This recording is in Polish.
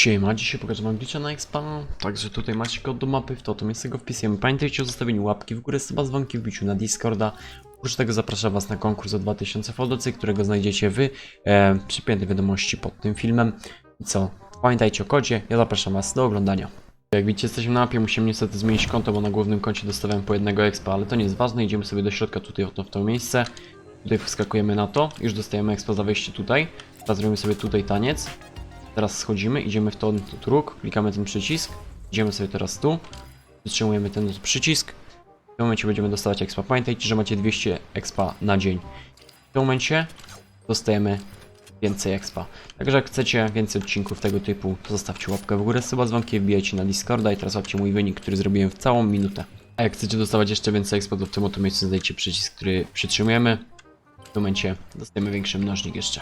Siema, dzisiaj pokażę wam glitcha na expa, także tutaj macie kod do mapy, w to to miejsce go wpisujemy. Pamiętajcie o zostawieniu łapki w górę, suba dzwonki, wbiciu na Discorda. Oprócz tego zapraszam was na konkurs o 2000 foldocy, którego znajdziecie wy e, wiadomości pod tym filmem. I co? Pamiętajcie o kodzie, ja zapraszam was do oglądania. Jak widzicie jesteśmy na mapie, musimy niestety zmienić konto, bo na głównym koncie dostawałem po jednego expa, ale to nie jest ważne, idziemy sobie do środka tutaj w to, w to miejsce. Tutaj wskakujemy na to, już dostajemy expa za wejście tutaj. Teraz zrobimy sobie tutaj taniec. Teraz schodzimy, idziemy w ten druk, klikamy ten przycisk, idziemy sobie teraz tu, zatrzymujemy ten przycisk. W tym momencie będziemy dostawać expa. Pamiętajcie, że macie 200 expa na dzień. W tym momencie dostajemy więcej expa. Także jak chcecie więcej odcinków tego typu, to zostawcie łapkę w górę, suba dzwonkiem, wbijajcie na Discorda i teraz łapcie mój wynik, który zrobiłem w całą minutę. A jak chcecie dostawać jeszcze więcej expa, to w tym oto miejscu znajdziecie przycisk, który przytrzymujemy. W tym momencie dostajemy większy mnożnik jeszcze.